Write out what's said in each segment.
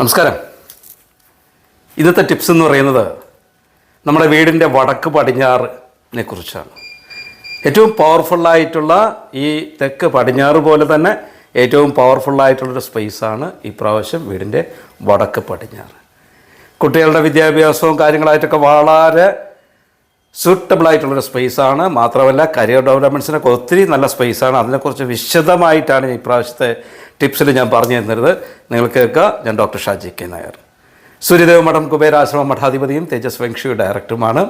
നമസ്കാരം. ഇന്നത്തെ ടിപ്സ് എന്ന് പറയുന്നത് നമ്മുടെ വീടിന്റെ വടക്ക് പടിഞ്ഞാറിനെ കുറിച്ചാണ്. ഏറ്റവും പവർഫുള്ളായിട്ടുള്ള ഈ തെക്ക് പടിഞ്ഞാറ് പോലെ തന്നെ ഏറ്റവും പവർഫുള്ളായിട്ടുള്ളൊരു സ്പേസാണ് ഈ പ്രാവശ്യം വീടിന്റെ വടക്ക് പടിഞ്ഞാറ്. കുട്ടികളുടെ വിദ്യാഭ്യാസവും കാര്യങ്ങളായിട്ടൊക്കെ വളരെ സ്യൂട്ടബിളായിട്ടുള്ളൊരു സ്പേസാണ് മാത്രമല്ല കരിയർ ഡെവലപ്മെന്റ്സിനൊക്കെ ഒത്തിരി നല്ല സ്പേസാണ് അതിനെക്കുറിച്ച് വിശദമായിട്ടാണ് ഈ പ്രാവശ്യത്തെ ടിപ്സിൽ ഞാൻ പറഞ്ഞു തരുന്നത് നിങ്ങൾ കേൾക്കുക. ഞാൻ ഡോക്ടർ ഷാജി കെ നായർ. സൂര്യദേവ് മഠം കുബേരാശ്രമ മഠാധിപതിയും തേജസ് വെങ്ഷിയും ഡയറക്ടറുമാണ്.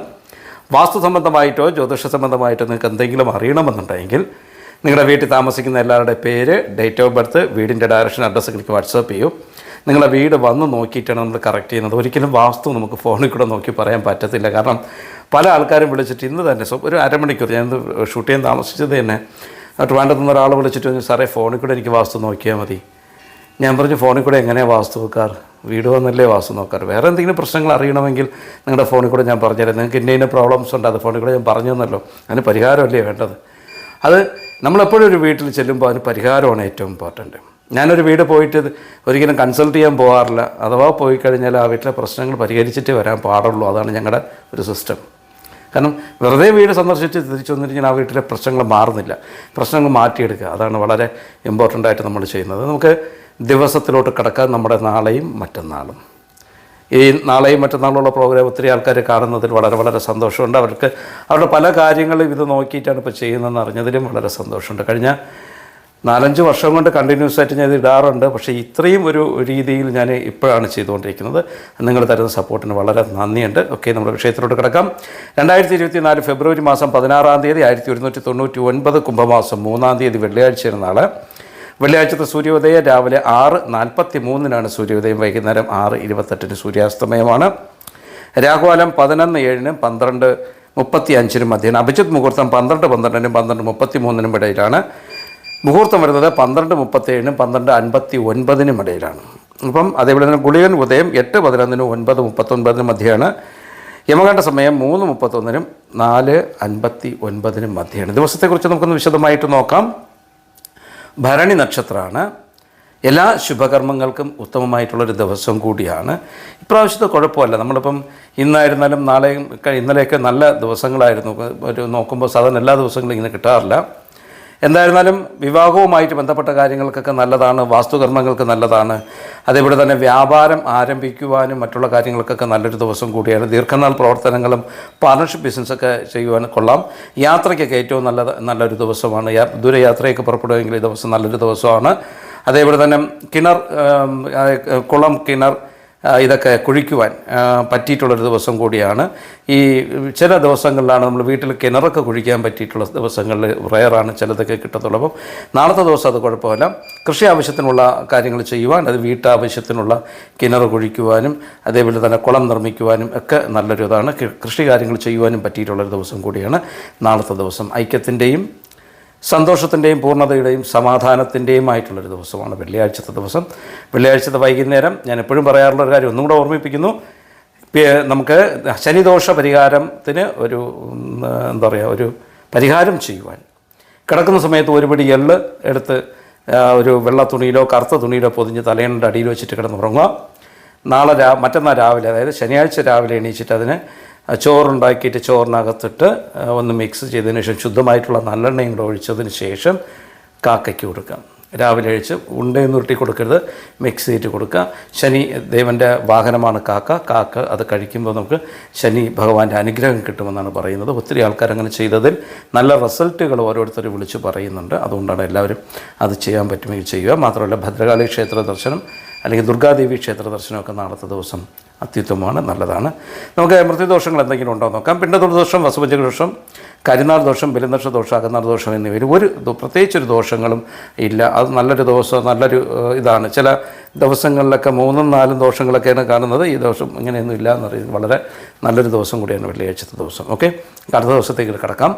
വാസ്തു സംബന്ധമായിട്ടോ ജ്യോതിഷ സംബന്ധമായിട്ടോ നിങ്ങൾക്ക് എന്തെങ്കിലും അറിയണമെന്നുണ്ടെങ്കിൽ നിങ്ങളുടെ വീട്ടിൽ താമസിക്കുന്ന എല്ലാവരുടെ പേര് ഡേറ്റ് ഓഫ് ബർത്ത് വീടിന്റെ ഡയറക്ഷൻ അഡ്രസ്സ് എനിക്ക് വാട്സാപ്പ് ചെയ്യും. നിങ്ങളുടെ വീട് വന്ന് നോക്കിയിട്ടാണ് നമ്മൾ കറക്റ്റ് ചെയ്യുന്നത്. ഒരിക്കലും വാസ്തു നമുക്ക് ഫോണിൽ കൂടെ നോക്കി പറയാൻ പറ്റത്തില്ല. കാരണം പല ആൾക്കാരും വിളിച്ചിട്ട് ഇന്ന് തന്നെ ഒരു അരമണിക്കൂർ ഞാൻ ഷൂട്ട് ചെയ്യാൻ താമസിച്ചത് തന്നെ ട്രിവാൻഡ്രത്ത് നിന്ന് ഒരാൾ വിളിച്ചിട്ട് പറഞ്ഞു, സാറേ ഫോണിൽ കൂടെ എനിക്ക് വാസ്തു നോക്കിയാൽ മതി. ഞാൻ പറഞ്ഞു ഫോണിൽ കൂടെ എങ്ങനെയാണ് വാസ്തു വെക്കാറ് വീട് വന്നല്ലേ വാസ്തു നോക്കാറ്? വേറെ എന്തെങ്കിലും പ്രശ്നങ്ങൾ അറിയണമെങ്കിൽ നിങ്ങളുടെ ഫോണിൽ കൂടെ ഞാൻ പറഞ്ഞുതരാം. നിങ്ങൾക്ക് ഇന്ന ഇന്ന പ്രോബ്ലംസ് ഉണ്ട് അത് ഫോണിൽ കൂടെ ഞാൻ പറഞ്ഞു തന്നല്ലോ. അതിന് പരിഹാരമല്ലേ വേണ്ടത്? അത് നമ്മളെപ്പോഴും ഒരു വീട്ടിൽ ചെല്ലുമ്പോൾ അതിന് പരിഹാരമാണ് ഏറ്റവും ഇമ്പോർട്ടന്റ് ഞാനൊരു വീട് പോയിട്ട് ഒരിക്കലും കൺസൾട്ട് ചെയ്യാൻ പോകാറില്ല. അഥവാ പോയി കഴിഞ്ഞാൽ ആ വീട്ടിലെ പ്രശ്നങ്ങൾ പരിഹരിച്ചിട്ട് വരാൻ പാടുള്ളൂ. അതാണ് ഞങ്ങളുടെ ഒരു സിസ്റ്റം കാരണം വെറുതെ വീട് സന്ദർശിച്ച് തിരിച്ചു വന്നിരിക്കാൻ ആ വീട്ടിലെ പ്രശ്നങ്ങൾ മാറുന്നില്ല. പ്രശ്നങ്ങൾ മാറ്റിയെടുക്കുക. അതാണ് വളരെ ഇമ്പോർട്ടന്റ് ആയിട്ട് നമ്മൾ ചെയ്യുന്നത്. നമുക്ക് ദിവസത്തിലോട്ട് കിടക്കാൻ നമ്മുടെ നാളെയും മറ്റന്നാളും. ഈ നാളെയും മറ്റന്നാളുള്ള പ്രോഗ്രാം ഒത്തിരി ആൾക്കാർ കാണുന്നതിൽ വളരെ വളരെ സന്തോഷമുണ്ട്. അവർക്ക് അവരുടെ പല കാര്യങ്ങളും ഇത് നോക്കിയിട്ടാണ് ഇപ്പോൾ ചെയ്യുന്നതെന്ന് അറിഞ്ഞതിലും വളരെ സന്തോഷമുണ്ട്. കഴിഞ്ഞ നാലഞ്ച് വർഷം കൊണ്ട് കണ്ടിന്യൂസ് ആയിട്ട് ഞാൻ ഇടാറുണ്ട്. പക്ഷേ ഇത്രയും ഒരു രീതിയിൽ ഞാൻ ഇപ്പോഴാണ് ചെയ്തുകൊണ്ടിരിക്കുന്നത്. നിങ്ങൾ തരുന്ന സപ്പോർട്ടിന് വളരെ നന്ദിയുണ്ട്. ഓക്കെ നമ്മുടെ വിഷയത്തിലോട്ട് കിടക്കാം. രണ്ടായിരത്തി ഇരുപത്തി നാല് ഫെബ്രുവരി മാസം പതിനാറാം തീയതി ആയിരത്തി ഒരുന്നൂറ്റി തൊണ്ണൂറ്റി ഒൻപത് കുംഭമാസം മൂന്നാം തീയതി വെള്ളിയാഴ്ച നാളെ വെള്ളിയാഴ്ചത്തെ സൂര്യോദയം രാവിലെ ആറ് നാൽപ്പത്തി മൂന്നിനാണ് സൂര്യോദയം. വൈകുന്നേരം ആറ് ഇരുപത്തെട്ടിന് സൂര്യാസ്തമയമാണ്. രാഹുകാലം പതിനൊന്ന് ഏഴിനും പന്ത്രണ്ട് മുപ്പത്തി അഞ്ചിനും മധ്യേന അഭിജിത് മുഹൂർത്തം പന്ത്രണ്ട് പന്ത്രണ്ടിനും പന്ത്രണ്ട് മുപ്പത്തി മൂന്നിനും ഇടയിലാണ്. മുഹൂർത്തം വരുന്നത് പന്ത്രണ്ട് മുപ്പത്തേഴിനും പന്ത്രണ്ട് അൻപത്തി ഒൻപതിനും ഇടയിലാണ്. അപ്പം അതേപോലെ തന്നെ ഗുളികൻ ഉദയം എട്ട് പതിനൊന്നിനും ഒൻപത് മുപ്പത്തൊൻപതിനും മധ്യയാണ്. യമകണ്ഠ സമയം മൂന്ന് മുപ്പത്തൊന്നിനും നാല് അൻപത്തി ഒൻപതിനും മധ്യയാണ്. ദിവസത്തെക്കുറിച്ച് നമുക്കൊന്ന് വിശദമായിട്ട് നോക്കാം. ഭരണി നക്ഷത്രമാണ്. എല്ലാ ശുഭകർമ്മങ്ങൾക്കും ഉത്തമമായിട്ടുള്ളൊരു ദിവസം കൂടിയാണ്. ഇപ്രാവശ്യത്തെ കുഴപ്പമല്ല. നമ്മളിപ്പം ഇന്നായിരുന്നാലും നാളെയും ഇന്നലെയൊക്കെ നല്ല ദിവസങ്ങളായിരുന്നു. ഒരു നോക്കുമ്പോൾ സാധാരണ എല്ലാ ദിവസങ്ങളും ഇങ്ങനെ കിട്ടാറില്ല. എന്തായിരുന്നാലും വിവാഹവുമായിട്ട് ബന്ധപ്പെട്ട കാര്യങ്ങൾക്കൊക്കെ നല്ലതാണ് വാസ്തുകർമ്മങ്ങൾക്ക് നല്ലതാണ്. അതേപോലെ തന്നെ വ്യാപാരം ആരംഭിക്കുവാനും മറ്റുള്ള കാര്യങ്ങൾക്കൊക്കെ നല്ലൊരു ദിവസം കൂടിയാണ്. ദീർഘനാൾ പ്രവർത്തനങ്ങളും പാർട്ണർഷിപ്പ് ബിസിനസ്സൊക്കെ ചെയ്യുവാനും കൊള്ളാം. യാത്രയ്ക്കൊക്കെ ഏറ്റവും നല്ല നല്ലൊരു ദിവസമാണ്. ദൂരയാത്രയൊക്കെ പുറപ്പെടുമെങ്കിൽ ഈ ദിവസം നല്ലൊരു ദിവസമാണ്. അതേപോലെ തന്നെ കിണർ കുളം കിണർ ഇതൊക്കെ കുഴിക്കുവാൻ പറ്റിയിട്ടുള്ളൊരു ദിവസം കൂടിയാണ്. ഈ ചില ദിവസങ്ങളിലാണ് നമ്മൾ വീട്ടിൽ കിണറൊക്കെ കുഴിക്കാൻ പറ്റിയിട്ടുള്ള ദിവസങ്ങളിൽ റയറാണ് ചിലതൊക്കെ കിട്ടത്തുള്ളൂ. അപ്പം നാളത്തെ ദിവസം അത് കുഴപ്പമില്ല. കൃഷി ആവശ്യത്തിനുള്ള കാര്യങ്ങൾ ചെയ്യുവാൻ അത് വീട്ടാവശ്യത്തിനുള്ള കിണർ കുഴിക്കുവാനും അതേപോലെ തന്നെ കുളം നിർമ്മിക്കുവാനും ഒക്കെ നല്ലൊരു ഇതാണ് കൃഷി കാര്യങ്ങൾ ചെയ്യുവാനും പറ്റിയിട്ടുള്ളൊരു ദിവസം കൂടിയാണ് നാളത്തെ ദിവസം. ഐക്യത്തിന്റെയും സന്തോഷത്തിന്റെയും പൂർണതയുടെയും സമാധാനത്തിന്റെയും ആയിട്ടുള്ളൊരു ദിവസമാണ് വെള്ളിയാഴ്ചത്തെ ദിവസം. വെള്ളിയാഴ്ചത്തെ വൈകുന്നേരം ഞാൻ എപ്പോഴും പറയാറുള്ള ഒരു കാര്യം ഒന്നും കൂടെ ഓർമ്മിപ്പിക്കുന്നു നമുക്ക് ശനിദോഷ പരിഹാരത്തിന് ഒരു എന്താ പറയുക ഒരു പരിഹാരം ചെയ്യുവാൻ. കിടക്കുന്ന സമയത്ത് ഒരു പിടി എള്ള് എടുത്ത് ഒരു വെള്ള തുണിയിലോ കറുത്ത തുണിയിലോ പൊതിഞ്ഞ് തലേണയുടെ അടിയിൽ വെച്ചിട്ട് കിടന്നുറങ്ങുക. നാളെ രാ മറ്റന്നാൾ രാവിലെ അതായത് ശനിയാഴ്ച രാവിലെ എണീച്ചിട്ട് അതിന് ചോറുണ്ടാക്കിയിട്ട് ചോറിനകത്തിട്ട് ഒന്ന് മിക്സ് ചെയ്തതിന് ശേഷം ശുദ്ധമായിട്ടുള്ള നല്ലെണ്ണയും കൂടെ ഒഴിച്ചതിന് ശേഷം കാക്കയ്ക്ക് കൊടുക്കാം. രാവിലെ അഴിച്ച് ഉണ്ടയൊന്നും ഉരുട്ടി കൊടുക്കരുത്. മിക്സ് ചെയ്തിട്ട് കൊടുക്കുക ശനി ദേവന്റെ വാഹനമാണ് കാക്ക. കാക്ക അത് കഴിക്കുമ്പോൾ നമുക്ക് ശനി ഭഗവാന്റെ അനുഗ്രഹം കിട്ടുമെന്നാണ് പറയുന്നത്. ഒത്തിരി ആൾക്കാർ അങ്ങനെ ചെയ്തതിൽ നല്ല റിസൾട്ടുകൾ ഓരോരുത്തർ വിളിച്ച് പറയുന്നുണ്ട്. അതുകൊണ്ടാണ് എല്ലാവരും അത് ചെയ്യാൻ പറ്റുമെങ്കിൽ ചെയ്യുക. മാത്രമല്ല ഭദ്രകാളി ക്ഷേത്ര ദർശനം അല്ലെങ്കിൽ ദുർഗാദേവി ക്ഷേത്ര ദർശനമൊക്കെ നാളത്തെ ദിവസം അത്യുത്തമമാണ് നല്ലതാണ്. നമുക്ക് മൃത്യുദോഷങ്ങൾ എന്തെങ്കിലും ഉണ്ടോ നോക്കാം. ദോഷം വസുപഞ്ചക ദോഷം കരിനാൾ ദോഷം ബലിനക്ഷ ദോഷം അകന്നാൾ ദോഷം എന്നിവയിൽ ഒരു പ്രത്യേകിച്ചൊരു ദോഷങ്ങളും ഇല്ല. അത് നല്ലൊരു ദിവസം നല്ലൊരു ഇതാണ്. ചില ദിവസങ്ങളിലൊക്കെ മൂന്നും നാലും ദോഷങ്ങളൊക്കെയാണ് കാണുന്നത്. ഈ ദോഷം ഇങ്ങനെയൊന്നും ഇല്ല എന്ന് പറയുന്നത് വളരെ നല്ലൊരു ദിവസം കൂടിയാണ് വെള്ളിയാഴ്ചത്തെ ദിവസം. ഓക്കെ? അടുത്ത ദിവസത്തേക്ക് കിടക്കാം.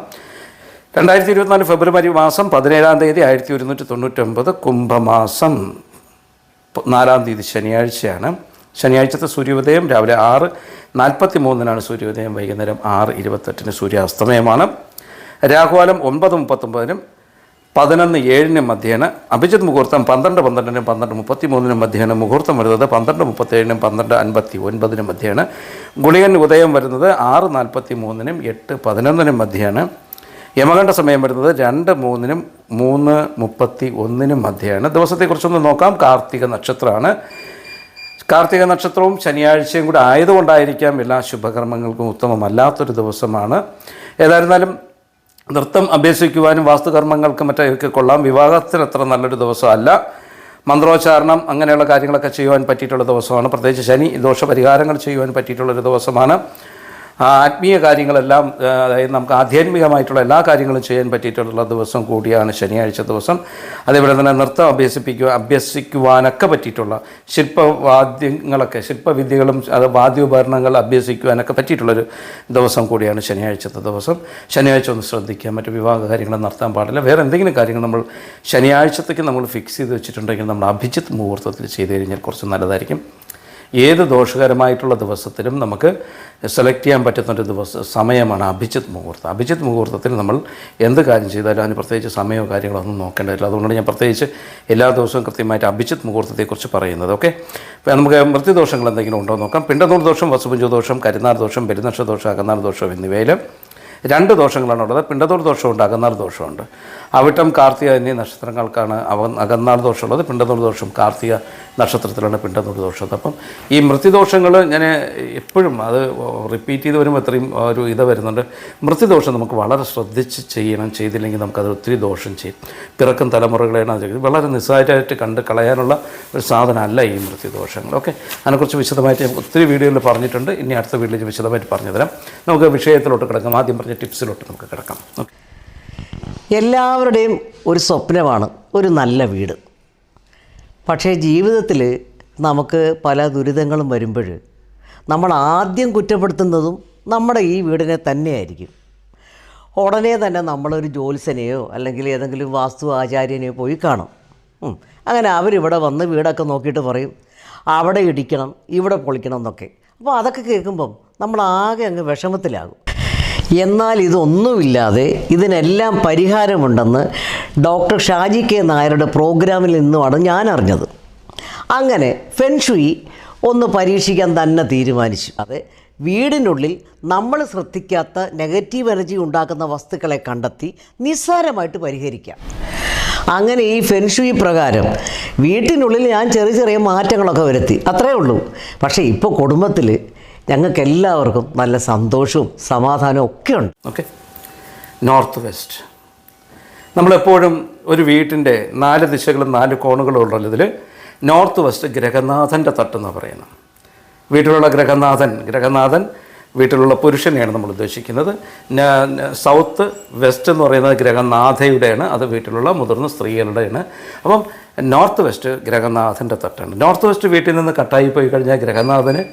രണ്ടായിരത്തി ഇരുപത്തിനാല് ഫെബ്രുവരി മാസം പതിനേഴാം തീയതി ആയിരത്തി ഒരുന്നൂറ്റി തൊണ്ണൂറ്റൊമ്പത് കുംഭമാസം. നാലാം തീയതി ശനിയാഴ്ചയാണ്. ശനിയാഴ്ചത്തെ സൂര്യോദയം രാവിലെ ആറ് നാൽപ്പത്തി മൂന്നിനാണ് സൂര്യോദയം വൈകുന്നേരം ആറ് ഇരുപത്തെട്ടിന് സൂര്യാസ്തമയമാണ്. രാഹുകാലം ഒൻപത് മുപ്പത്തൊമ്പതിനും പതിനൊന്ന് ഏഴിന് മധ്യേന അഭിജിത് മുഹൂർത്തം പന്ത്രണ്ട് പന്ത്രണ്ടിനും പന്ത്രണ്ട് മുപ്പത്തി മൂന്നിനും മധ്യേന മുഹൂർത്തം വരുന്നത്. പന്ത്രണ്ട് മുപ്പത്തേഴിനും പന്ത്രണ്ട് അൻപത്തി ഒൻപതിനും മധ്യേന ഗുളികൻ ഉദയം വരുന്നത് ആറ് നാൽപ്പത്തി മൂന്നിനും എട്ട് പതിനൊന്നിനും മധ്യേന യമകണ്ഠ സമയം വരുന്നത് രണ്ട് മൂന്നിനും മൂന്ന് മുപ്പത്തി ഒന്നിനും മധ്യേയാണ്. ദിവസത്തെക്കുറിച്ചൊന്ന് നോക്കാം. കാർത്തിക നക്ഷത്രമാണ്. കാർത്തിക നക്ഷത്രവും ശനിയാഴ്ചയും കൂടെ ആയതുകൊണ്ടായിരിക്കാം എല്ലാ ശുഭകർമ്മങ്ങൾക്കും ഉത്തമമല്ലാത്തൊരു ദിവസമാണ്. ഏതായിരുന്നാലും നൃത്തം അഭ്യസിക്കുവാനും വാസ്തുകർമ്മങ്ങൾക്കും മറ്റൊക്കെ കൊള്ളാം. വിവാഹത്തിന് അത്ര നല്ലൊരു ദിവസമല്ല. മന്ത്രോച്ചാരണം അങ്ങനെയുള്ള കാര്യങ്ങളൊക്കെ ചെയ്യുവാൻ പറ്റിയിട്ടുള്ള ദിവസമാണ്. പ്രത്യേകിച്ച് ശനി ദോഷപരിഹാരങ്ങൾ ചെയ്യുവാൻ പറ്റിയിട്ടുള്ളൊരു ദിവസമാണ്. ആ ആത്മീയ കാര്യങ്ങളെല്ലാം അതായത് നമുക്ക് ആധ്യാത്മികമായിട്ടുള്ള എല്ലാ കാര്യങ്ങളും ചെയ്യാൻ പറ്റിയിട്ടുള്ള ദിവസം കൂടിയാണ് ശനിയാഴ്ച ദിവസം. അതേപോലെ തന്നെ നൃത്തം അഭ്യസിപ്പിക്കുക അഭ്യസിക്കുവാനൊക്കെ പറ്റിയിട്ടുള്ള ശില്പവാദ്യങ്ങളൊക്കെ ശില്പവിദ്യകളും അത് വാദ്യോപകരണങ്ങൾ അഭ്യസിക്കുവാനൊക്കെ പറ്റിയിട്ടുള്ളൊരു ദിവസം കൂടിയാണ് ശനിയാഴ്ചത്തെ ദിവസം. ശനിയാഴ്ച ഒന്ന് ശ്രദ്ധിക്കുക മറ്റു വിവാഹ കാര്യങ്ങൾ നടത്താൻ പാടില്ല. വേറെ എന്തെങ്കിലും കാര്യങ്ങൾ നമ്മൾ ശനിയാഴ്ചത്തേക്ക് നമ്മൾ ഫിക്സ് ചെയ്ത് വെച്ചിട്ടുണ്ടെങ്കിൽ നമ്മൾ അഭിജിത്ത് മുഹൂർത്തത്തിൽ ചെയ്ത് കഴിഞ്ഞാൽ കുറച്ച് നല്ലതായിരിക്കും. ഏത് ദോഷകരമായിട്ടുള്ള ദിവസത്തിലും നമുക്ക് സെലക്ട് ചെയ്യാൻ പറ്റുന്നൊരു ദിവസം സമയമാണ് അഭിജിത്ത് മുഹൂർത്തം. അഭിജിത്ത് മുഹൂർത്തത്തിൽ നമ്മൾ എന്ത് കാര്യം ചെയ്താലും അതിന് പ്രത്യേകിച്ച് സമയമോ കാര്യങ്ങളോ ഒന്നും നോക്കേണ്ടതില്ല. അതുകൊണ്ടാണ് ഞാൻ പ്രത്യേകിച്ച് എല്ലാ ദിവസവും കൃത്യമായിട്ട് അഭിജിത്ത് മുഹൂർത്തത്തെക്കുറിച്ച് പറയുന്നത്. ഓക്കെ? നമുക്ക് മൃത്യുദോഷങ്ങൾ എന്തെങ്കിലും ഉണ്ടോ നോക്കാം. പിണ്ടനൂർ ദോഷം വസുപുഞ്ചു ദോഷം കരിനാർ ദോഷം പെരുന്നക്ഷ ദോഷം അകന്നാർ ദോഷം എന്നിവയിൽ രണ്ട് ദോഷങ്ങളാണ് ദോഷങ്ങളാണുള്ളത് പിണ്ടതോർ ദോഷമുണ്ട് അകന്നാർ ദോഷമുണ്ട്. അവിട്ടം കാർത്തിക എന്നീ നക്ഷത്രങ്ങൾക്കാണ് അവ അകന്നാർ ദോഷമുള്ളത്. പിണ്ടതോർ ദോഷം കാർത്തിക നക്ഷത്രത്തിലാണ് പിണ്ടതോർ ദോഷം. അപ്പം ഈ മൃത്യുദോഷങ്ങൾ ഞാൻ എപ്പോഴും അത് റിപ്പീറ്റ് ചെയ്ത് വരുമ്പോൾ അത്രയും ഒരു ഇത് വരുന്നുണ്ട്. മൃത്യുദോഷം നമുക്ക് വളരെ ശ്രദ്ധിച്ച് ചെയ്യണം. ചെയ്തില്ലെങ്കിൽ നമുക്കത് ഒത്തിരി ദോഷം ചെയ്യും. പിറക്കും തലമുറകളെയാണ് അത്. വളരെ നിസ്സാരമായിട്ട് കണ്ട് കളയാനുള്ള ഒരു സാധനമല്ല ഈ മൃത്യുദോഷങ്ങൾ. ഓക്കെ? അതിനെക്കുറിച്ച് വിശദമായിട്ട് ഒത്തിരി വീഡിയോയിൽ പറഞ്ഞിട്ടുണ്ട്. ഇനി അടുത്ത വീഡിയോയിൽ വിശദമായിട്ട് പറഞ്ഞു തരാം നമുക്ക് വിഷയത്തിലോട്ട് കിടക്കാം. ആദ്യം പറഞ്ഞ ടിപ്സിലോട്ട് നമുക്ക് കിടക്കാം. ഓക്കെ? എല്ലാവരുടെയും ഒരു സ്വപ്നമാണ് ഒരു നല്ല വീട്. പക്ഷേ ജീവിതത്തിൽ നമുക്ക് പല ദുരിതങ്ങളും വരുമ്പോൾ നമ്മൾ ആദ്യം കുറ്റപ്പെടുത്തുന്നതും നമ്മുടെ ഈ വീടിനെ തന്നെയായിരിക്കും. ഉടനെ തന്നെ നമ്മളൊരു ജ്യോത്സ്യനെയോ അല്ലെങ്കിൽ ഏതെങ്കിലും വാസ്തു ആചാര്യനെയോ പോയി കാണും. അങ്ങനെ അവരിവിടെ വന്ന് വീടൊക്കെ നോക്കിയിട്ട് പറയും അവിടെ ഇടിക്കണം ഇവിടെ പൊളിക്കണം എന്നൊക്കെ. അപ്പോൾ അതൊക്കെ കേൾക്കുമ്പം നമ്മൾ ആകെ അങ്ങ് വിഷമത്തിലാകും. എന്നാൽ ഇതൊന്നുമില്ലാതെ ഇതിനെല്ലാം പരിഹാരമുണ്ടെന്ന് ഡോക്ടർ ഷാജി കെ നായരുടെ പ്രോഗ്രാമിൽ നിന്നുമാണ് ഞാൻ അറിഞ്ഞത്. അങ്ങനെ ഫെൻഷുയി ഒന്ന് പരീക്ഷിക്കാൻ തന്നെ തീരുമാനിച്ചു. അത് വീടിനുള്ളിൽ നമ്മൾ ശ്രദ്ധിക്കാത്ത നെഗറ്റീവ് എനർജി ഉണ്ടാക്കുന്ന വസ്തുക്കളെ കണ്ടെത്തി നിസ്സാരമായിട്ട് പരിഹരിക്കാം. അങ്ങനെ ഈ ഫെൻഷുയി പ്രകാരം വീട്ടിനുള്ളിൽ ഞാൻ ചെറിയ ചെറിയ മാറ്റങ്ങളൊക്കെ വരുത്തി. അത്രേ ഉള്ളൂ. പക്ഷേ ഇപ്പോൾ കുടുംബത്തിൽ ഞങ്ങൾക്ക് എല്ലാവർക്കും നല്ല സന്തോഷവും സമാധാനവും ഒക്കെ ഉണ്ട് ഓക്കെ നോർത്ത് വെസ്റ്റ് നമ്മളെപ്പോഴും ഒരു വീട്ടിന്റെ നാല് ദിശകളും നാല് കോണുകളും ഉള്ളതിൽ നോർത്ത് വെസ്റ്റ് ഗ്രഹനാഥന്റെ തട്ടെന്ന് പറയുന്നത്. വീട്ടിലുള്ള ഗ്രഹനാഥൻ ഗ്രഹനാഥൻ വീട്ടിലുള്ള പുരുഷനെയാണ് നമ്മൾ ഉദ്ദേശിക്കുന്നത്. സൗത്ത് വെസ്റ്റ് എന്ന് പറയുന്നത് ഗ്രഹനാഥയുടെയാണ് അത് വീട്ടിലുള്ള മുതിർന്ന സ്ത്രീകളുടെയാണ്. അപ്പം നോർത്ത് വെസ്റ്റ് ഗ്രഹനാഥന്റെ തട്ടാണ്. നോർത്ത് വെസ്റ്റ് വീട്ടിൽ നിന്ന് കട്ടായി പോയി കഴിഞ്ഞാൽ ഗ്രഹനാഥന്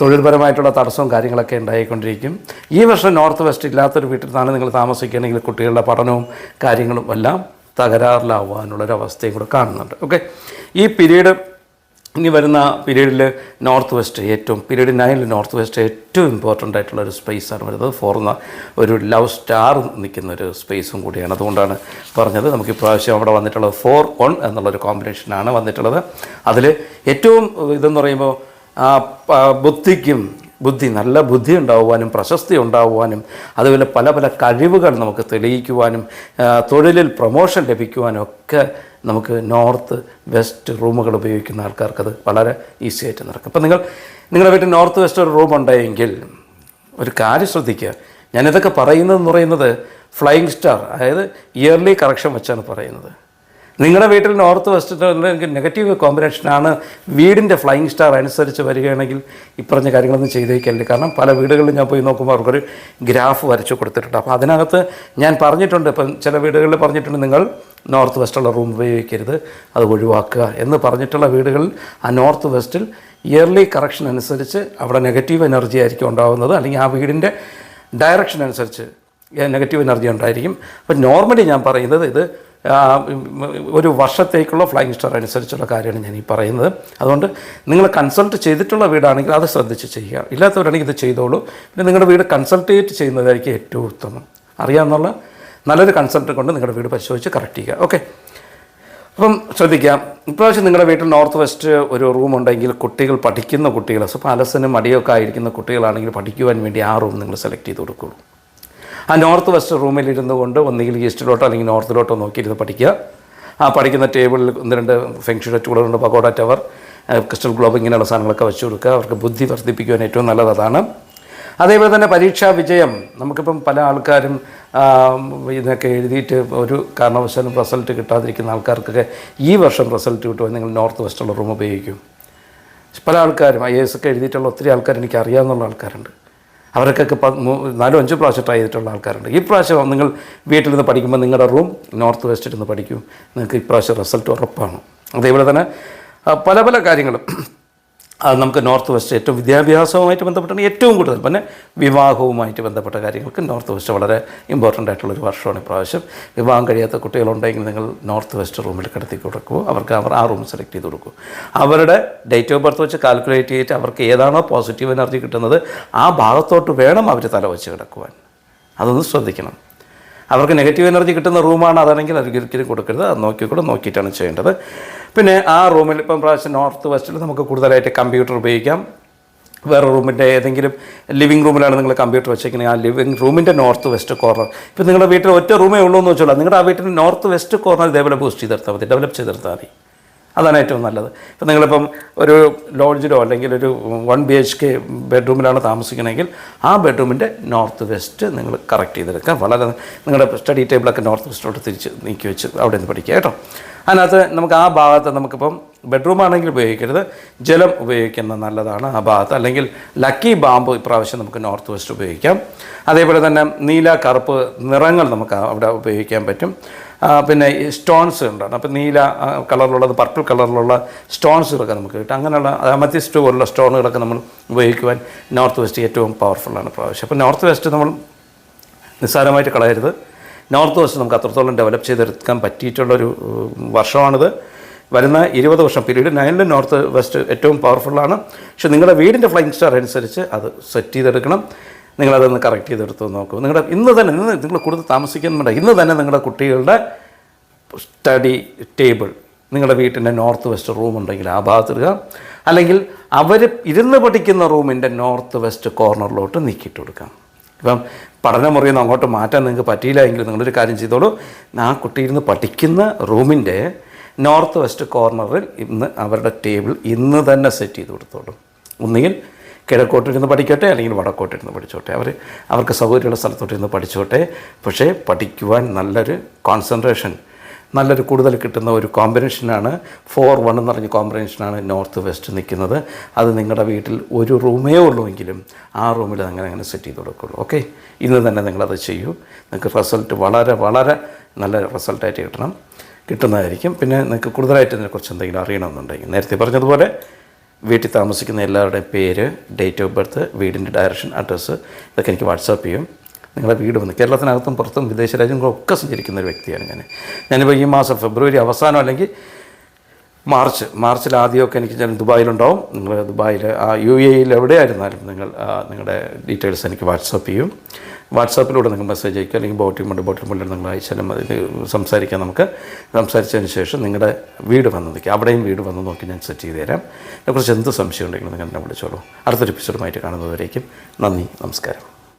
തൊഴിൽപരമായിട്ടുള്ള തടസ്സവും കാര്യങ്ങളൊക്കെ ഉണ്ടായിക്കൊണ്ടിരിക്കും. ഈ വർഷം നോർത്ത് വെസ്റ്റ് ഇല്ലാത്തൊരു വീട്ടിൽ നിന്നാണ് നിങ്ങൾ താമസിക്കുകയാണെങ്കിൽ കുട്ടികളുടെ പഠനവും കാര്യങ്ങളും എല്ലാം തകരാറിലാവാനുള്ളൊരവസ്ഥയും കൂടെ കാണുന്നുണ്ട്. ഓക്കെ ഈ പീരീഡ് ഇനി വരുന്ന പീരീഡിൽ നോർത്ത് വെസ്റ്റ് ഏറ്റവും പീരീഡ് നയനിൽ നോർത്ത് വെസ്റ്റ് ഏറ്റവും ഇമ്പോർട്ടന്റ് ആയിട്ടുള്ള ഒരു സ്പേസാണ് വരുന്നത്. ഫോർന്ന ഒരു ലവ് സ്റ്റാർ നിൽക്കുന്ന ഒരു സ്പേസും കൂടിയാണ്. അതുകൊണ്ടാണ് പറഞ്ഞത്. നമുക്ക് ഇപ്രാവശ്യം അവിടെ വന്നിട്ടുള്ളത് ഫോർ വൺ എന്നുള്ളൊരു കോമ്പിനേഷനാണ് വന്നിട്ടുള്ളത്. അതിൽ ഏറ്റവും ഇതെന്ന് പറയുമ്പോൾ ബുദ്ധിക്കും ബുദ്ധി നല്ല ബുദ്ധി ഉണ്ടാവുവാനും പ്രശസ്തി ഉണ്ടാവുവാനും അതുപോലെ പല പല കഴിവുകൾ നമുക്ക് തെളിയിക്കുവാനും തൊഴിലിൽ പ്രൊമോഷൻ ലഭിക്കുവാനും ഒക്കെ നമുക്ക് നോർത്ത് വെസ്റ്റ് റൂമുകൾ ഉപയോഗിക്കുന്ന ആൾക്കാർക്ക് അത് വളരെ ഈസി ആയിട്ട് നടക്കും. അപ്പം നിങ്ങൾ നിങ്ങളുടെ വീട്ടിൽ നോർത്ത് വെസ്റ്റ് ഒരു റൂം ഉണ്ടെങ്കിൽ ഒരു കാര്യം ശ്രദ്ധിക്കുക. ഞാനിതൊക്കെ പറയുന്നതെന്ന് പറയുന്നത് ഫ്ലൈയിങ് സ്റ്റാർ അതായത് ഇയർലി കറക്ഷൻ വെച്ചാണ് പറയുന്നത്. നിങ്ങളുടെ വീട്ടിൽ നോർത്ത് വെസ്റ്റ് നെഗറ്റീവ് കോമ്പിനേഷനാണ് വീടിന്റെ ഫ്ലൈയിങ് സ്റ്റാർ അനുസരിച്ച് വരികയാണെങ്കിൽ ഇപ്പറഞ്ഞ കാര്യങ്ങളൊന്നും ചെയ്തേക്കല്ലേ കാരണം പല വീടുകളിലും ഞാൻ പോയി നോക്കുമ്പോൾ അവർക്കൊരു ഗ്രാഫ് വരച്ചു കൊടുത്തിട്ടുണ്ട്. അപ്പോൾ അതിനകത്ത് ഞാൻ പറഞ്ഞിട്ടുണ്ട് ഇപ്പം ചില വീടുകളിൽ പറഞ്ഞിട്ടുണ്ട് നിങ്ങൾ നോർത്ത് വെസ്റ്റുള്ള റൂം ഉപയോഗിക്കരുത് അത് ഒഴിവാക്കുക എന്ന് പറഞ്ഞിട്ടുള്ള വീടുകളിൽ ആ നോർത്ത് വെസ്റ്റിൽ ഇയർലി കറക്ഷൻ അനുസരിച്ച് അവിടെ നെഗറ്റീവ് എനർജി ആയിരിക്കും ഉണ്ടാകുന്നത് അല്ലെങ്കിൽ ആ വീടിന്റെ ഡയറക്ഷൻ അനുസരിച്ച് നെഗറ്റീവ് എനർജി ഉണ്ടായിരിക്കും. അപ്പം നോർമലി ഞാൻ പറയുന്നത് ഇത് ഒരു വർഷത്തേക്കുള്ള ഫ്ലൈങ് സ്റ്റാർ അനുസരിച്ചുള്ള കാര്യമാണ് ഞാൻ ഈ പറയുന്നത്. അതുകൊണ്ട് നിങ്ങൾ കൺസൾട്ട് ചെയ്തിട്ടുള്ള വീടാണെങ്കിൽ അത് ശ്രദ്ധിച്ച് ചെയ്യുക. ഇല്ലാത്തവരാണെങ്കിൽ ഇത് ചെയ്തോളൂ. പിന്നെ നിങ്ങളുടെ വീട് കൺസൾട്ടേറ്റ് ചെയ്യുന്നതായിരിക്കും ഏറ്റവും ഉത്തമം. അറിയാമെന്നുള്ള നല്ലൊരു കൺസൾട്ടന്റ് കൊണ്ട് നിങ്ങളുടെ വീട് പരിശോധിച്ച് കറക്റ്റ് ചെയ്യുക. ഓക്കെ അപ്പം ശ്രദ്ധിക്കാം. ഇപ്രാവശ്യം നിങ്ങളുടെ വീട്ടിൽ നോർത്ത് വെസ്റ്റ് ഒരു റൂം ഉണ്ടെങ്കിൽ കുട്ടികൾ പഠിക്കുന്ന കുട്ടികൾ സോ അലസനും മടിയൊക്കെ ആയിരിക്കുന്ന കുട്ടികളാണെങ്കിൽ പഠിക്കുവാൻ വേണ്ടി ആ റൂം നിങ്ങൾ സെലക്ട് ചെയ്ത് കൊടുക്കുള്ളൂ. ആ നോർത്ത് വെസ്റ്റ് റൂമിൽ ഇരുന്നു കൊണ്ട് ഒന്നുകിൽ ഈസ്റ്റിലോട്ടോ അല്ലെങ്കിൽ നോർത്തിലോട്ടോ നോക്കിയിരുന്ന് പഠിക്കുക. ആ പഠിക്കുന്ന ടേബിളിൽ ഒന്ന് രണ്ട് ഫെങ്ഷി ടച്ചുകളുണ്ട് പകോഡ ടവർ ക്രിസ്റ്റൽ ഗ്ലോബ് ഇങ്ങനെയുള്ള സാധനങ്ങളൊക്കെ വെച്ചു കൊടുക്കുക. അവർക്ക് ബുദ്ധി വർദ്ധിപ്പിക്കുവാൻ ഏറ്റവും നല്ലത് അതാണ്. അതേപോലെ തന്നെ പരീക്ഷാ വിജയം. നമുക്കിപ്പം പല ആൾക്കാരും ഇതൊക്കെ എഴുതിയിട്ട് ഒരു കാരണവശാലും റിസൾട്ട് കിട്ടാതിരിക്കുന്ന ആൾക്കാർക്കൊക്കെ ഈ വർഷം റിസൾട്ട് കിട്ടുവാൻ നിങ്ങൾ നോർത്ത് വെസ്റ്റുള്ള റൂം ഉപയോഗിക്കും. പല ആൾക്കാരും ഐ എസ് ഒക്കെ എഴുതിയിട്ടുള്ള ഒത്തിരി ആൾക്കാർ എനിക്ക് അറിയാവുന്ന ആൾക്കാരുണ്ട്. അവർക്കൊക്കെ നാലോ അഞ്ചോ പ്രാവശ്യം ട്രൈ ചെയ്തിട്ടുള്ള ആൾക്കാരുണ്ട്. ഈ പ്രാവശ്യം നിങ്ങൾ വീട്ടിൽ നിന്ന് പഠിക്കുമ്പോൾ നിങ്ങളുടെ റൂം നോർത്ത് വെസ്റ്റിൽ നിന്ന് പഠിക്കും. നിങ്ങൾക്ക് ഇപ്രാവശ്യം റിസൾട്ട് ഉറപ്പാണ്. അതേപോലെ തന്നെ പല പല കാര്യങ്ങളും. അത് നമുക്ക് നോർത്ത് വെസ്റ്റ് ഏറ്റവും വിദ്യാഭ്യാസവുമായിട്ട് ബന്ധപ്പെട്ടാണ് ഏറ്റവും കൂടുതൽ. പിന്നെ വിവാഹവുമായിട്ട് ബന്ധപ്പെട്ട കാര്യങ്ങൾക്ക് നോർത്ത് വെസ്റ്റ് വളരെ ഇമ്പോർട്ടന്റ് ആയിട്ടുള്ളൊരു വർഷമാണ് ഇപ്രാവശ്യം. വിവാഹം കഴിയാത്ത കുട്ടികളുണ്ടെങ്കിൽ നിങ്ങൾ നോർത്ത് വെസ്റ്റ് റൂമിൽ കിടത്തി കൊടുക്കുമോ അവർക്ക് അവർ ആ റൂം സെലക്ട് ചെയ്ത് കൊടുക്കും. അവരുടെ ഡേറ്റ് ഓഫ് ബർത്ത് വെച്ച് കാൽക്കുലേറ്റ് ചെയ്തിട്ട് അവർക്ക് ഏതാണോ പോസിറ്റീവ് എനർജി കിട്ടുന്നത് ആ ഭാഗത്തോട്ട് വേണം അവർ തല വെച്ച് കിടക്കുവാൻ. അതൊന്ന് ശ്രദ്ധിക്കണം. അവർക്ക് നെഗറ്റീവ് എനർജി കിട്ടുന്ന റൂമാണ് അതാണെങ്കിൽ അവർക്ക് ഒരിക്കലും കൊടുക്കരുത്. അത് നോക്കിക്കൂടെ നോക്കിയിട്ടാണ് ചെയ്യേണ്ടത്. പിന്നെ ആ റൂമിൽ ഇപ്പം പ്രാവശ്യം നോർത്ത് വെസ്റ്റിൽ നമുക്ക് കൂടുതലായിട്ട് കമ്പ്യൂട്ടർ ഉപയോഗിക്കാം. വേറെ റൂമിന്റെ ഏതെങ്കിലും ലിവിങ് റൂമിലാണ് നിങ്ങൾ കമ്പ്യൂട്ടർ വെച്ചേക്കുന്നത്. ആ ലിവിങ് റൂമിന്റെ നോർത്ത് വെസ്റ്റ് കോർണർ. ഇപ്പം നിങ്ങളുടെ വീട്ടിൽ ഒറ്റ റൂമേ ഉള്ളൂ എന്ന് വെച്ചോളാം. നിങ്ങളുടെ ആ വീട്ടിൽ നോർത്ത് വെസ്റ്റ് കോർണർ ഇതേപോലെ ബൂസ്റ്റ് ചെയ്തെടുത്താൽ മതി ഡെവലപ്പ് ചെയ്തെടുത്താൽ മതി. അതാണ് ഏറ്റവും നല്ലത്. ഇപ്പം നിങ്ങളിപ്പം ഒരു ലോഡ്ജിലോ അല്ലെങ്കിൽ ഒരു വൺ ബി എച്ച് കെ ബെഡ്റൂമിലാണ് താമസിക്കണമെങ്കിൽ ആ ബെഡ്റൂമിന്റെ നോർത്ത് വെസ്റ്റ് നിങ്ങൾ കറക്റ്റ് ചെയ്തെടുക്കുക. വളരെ നിങ്ങളുടെ സ്റ്റഡി ടേബിളൊക്കെ നോർത്ത് വെസ്റ്റിലോട്ട് തിരിച്ച് നീക്കി വെച്ച് അവിടെ നിന്ന് പഠിക്കുക കേട്ടോ. അതിനകത്ത് നമുക്ക് ആ ഭാഗത്ത് നമുക്കിപ്പം ബെഡ്റൂം ആണെങ്കിൽ ഉപയോഗിക്കരുത്. ജലം ഉപയോഗിക്കുന്നത് നല്ലതാണ് ആ ഭാഗത്ത്. അല്ലെങ്കിൽ ലക്കി ബാമ്പ് ഇപ്രാവശ്യം നമുക്ക് നോർത്ത് വെസ്റ്റ് ഉപയോഗിക്കാം. അതേപോലെ തന്നെ നീല കറുപ്പ് നിറങ്ങൾ നമുക്ക് അവിടെ ഉപയോഗിക്കാൻ പറ്റും. പിന്നെ സ്റ്റോൺസ് ഉണ്ടാണ് അപ്പോൾ നീല കളറിലുള്ളത് പർപ്പിൾ കളറിലുള്ള സ്റ്റോൺസുകളൊക്കെ നമുക്ക് കിട്ടും. അങ്ങനെയുള്ള അമത്തിസ്റ്റ് പോലുള്ള സ്റ്റോണുകളൊക്കെ നമ്മൾ ഉപയോഗിക്കുവാൻ നോർത്ത് വെസ്റ്റ് ഏറ്റവും പവർഫുള്ളാണ് പ്രാവശ്യം. അപ്പോൾ നോർത്ത് വെസ്റ്റ് നമ്മൾ നിസ്സാരമായിട്ട് കളയരുത്. നോർത്ത് വെസ്റ്റ് നമുക്ക് അത്രത്തോളം ഡെവലപ്പ് ചെയ്തെടുക്കാൻ പറ്റിയിട്ടുള്ളൊരു വർഷമാണിത്. വരുന്ന ഇരുപത് വർഷം പീരീഡ് നയനിൽ നോർത്ത് വെസ്റ്റ് ഏറ്റവും പവർഫുള്ളാണ് പക്ഷെ നിങ്ങളുടെ വീടിന്റെ ഫ്ലൈങ് സ്റ്റാർ അനുസരിച്ച് അത് സെറ്റ് ചെയ്തെടുക്കണം. നിങ്ങളതൊന്ന് കറക്റ്റ് ചെയ്തെടുത്ത് നോക്കൂ. നിങ്ങളുടെ ഇന്ന് തന്നെ ഇന്ന് നിങ്ങൾ കൂടുതൽ താമസിക്കുന്നുണ്ട് ഇന്ന് തന്നെ നിങ്ങളുടെ കുട്ടികളുടെ സ്റ്റഡി ടേബിൾ നിങ്ങളുടെ വീട്ടിന്റെ നോർത്ത് വെസ്റ്റ് റൂം ഉണ്ടെങ്കിൽ ആ ഭാഗത്തിടുക അല്ലെങ്കിൽ അവർ ഇരുന്ന് പഠിക്കുന്ന റൂമിന്റെ നോർത്ത് വെസ്റ്റ് കോർണറിലോട്ട് നീക്കിയിട്ട് കൊടുക്കാം ഇപ്പം പഠനമുറിയിൽ നിന്ന് അങ്ങോട്ട് മാറ്റാൻ നിങ്ങൾക്ക് പറ്റിയില്ല എങ്കിൽ നിങ്ങളൊരു കാര്യം ചെയ്തോളൂ. ആ കുട്ടി ഇരുന്ന് പഠിക്കുന്ന റൂമിന്റെ നോർത്ത് വെസ്റ്റ് കോർണറിൽ ഇന്ന് അവരുടെ ടേബിൾ ഇന്ന് തന്നെ സെറ്റ് ചെയ്ത് കൊടുത്തോളൂ. ഒന്നുകിൽ കിഴക്കോട്ടിരുന്ന് പഠിക്കട്ടെ അല്ലെങ്കിൽ വടക്കോട്ടിരുന്ന് പഠിച്ചോട്ടെ. അവർ അവർക്ക് സൗകര്യമുള്ള സ്ഥലത്തോട്ടിരുന്ന് പഠിച്ചോട്ടെ. പക്ഷേ പഠിക്കുവാൻ നല്ലൊരു കോൺസെൻട്രേഷൻ നല്ലൊരു കൂടുതൽ കിട്ടുന്ന ഒരു കോമ്പിനേഷനാണ് ഫോർ വൺ എന്ന് പറഞ്ഞ കോമ്പിനേഷനാണ് നോർത്ത് വെസ്റ്റ് നിൽക്കുന്നത്. അത് നിങ്ങളുടെ വീട്ടിൽ ഒരു റൂമേ ഉള്ളൂവെങ്കിലും ആ റൂമിൽ അങ്ങനെ അങ്ങനെ സെറ്റ് ചെയ്ത് കൊടുക്കുള്ളൂ. ഓക്കെ ഇന്ന് തന്നെ നിങ്ങളത് ചെയ്യൂ. നിങ്ങൾക്ക് റിസൾട്ട് വളരെ വളരെ നല്ല റിസൾട്ടായിട്ട് കിട്ടണം. കിട്ടുന്നതായിരിക്കും. പിന്നെ നിങ്ങൾക്ക് കൂടുതലായിട്ട് ഇതിനെക്കുറിച്ച് എന്തെങ്കിലും അറിയണമെന്നുണ്ടെങ്കിൽ നേരത്തെ പറഞ്ഞതുപോലെ വീട്ടിൽ താമസിക്കുന്ന എല്ലാവരുടെയും പേര് ഡേറ്റ് ഓഫ് ബർത്ത് വീടിന്റെ ഡയറക്ഷൻ അഡ്രസ്സ് ഇതൊക്കെ എനിക്ക് വാട്സാപ്പ് ചെയ്യും. നിങ്ങളുടെ വീട് വന്ന് കേരളത്തിനകത്തും പുറത്തും വിദേശ രാജ്യങ്ങളൊക്കെ സഞ്ചരിക്കുന്ന ഒരു വ്യക്തിയാണ് ഞാൻ. ഞാനിപ്പോൾ ഈ മാസം ഫെബ്രുവരി അവസാനം അല്ലെങ്കിൽ മാർച്ച് മാർച്ചിൽ ആദ്യമൊക്കെ എനിക്ക് ഞാൻ ദുബായിലുണ്ടാവും. നിങ്ങൾ ദുബായിൽ ആ യു എയിൽ എവിടെയായിരുന്നാലും നിങ്ങൾ നിങ്ങളുടെ ഡീറ്റെയിൽസ് എനിക്ക് വാട്സപ്പ് ചെയ്യും. വാട്സാപ്പിലൂടെ നിങ്ങൾ മെസ്സേജ് അയക്കുക അല്ലെങ്കിൽ ബോട്ടിൽ മുണ്ട് ബോട്ടിൽ മുണ്ടിൽ നിങ്ങൾ അയച്ചാലും മതി. സംസാരിക്കാം നമുക്ക്. സംസാരിച്ചതിന് ശേഷം നിങ്ങളുടെ വീട് വന്ന് നിൽക്കുക അവിടെയും വീട് വന്ന് നോക്കി ഞാൻ സെറ്റ് ചെയ്ത് തരാം. അതിനെക്കുറിച്ച് എന്ത് സംശയം ഉണ്ടെങ്കിലും നിങ്ങൾ എന്നെ വിളിച്ചോളൂ. അടുത്തൊരു എപ്പിസോഡുമായിട്ട് കാണുന്നതുവരേക്കും നന്ദി നമസ്കാരം.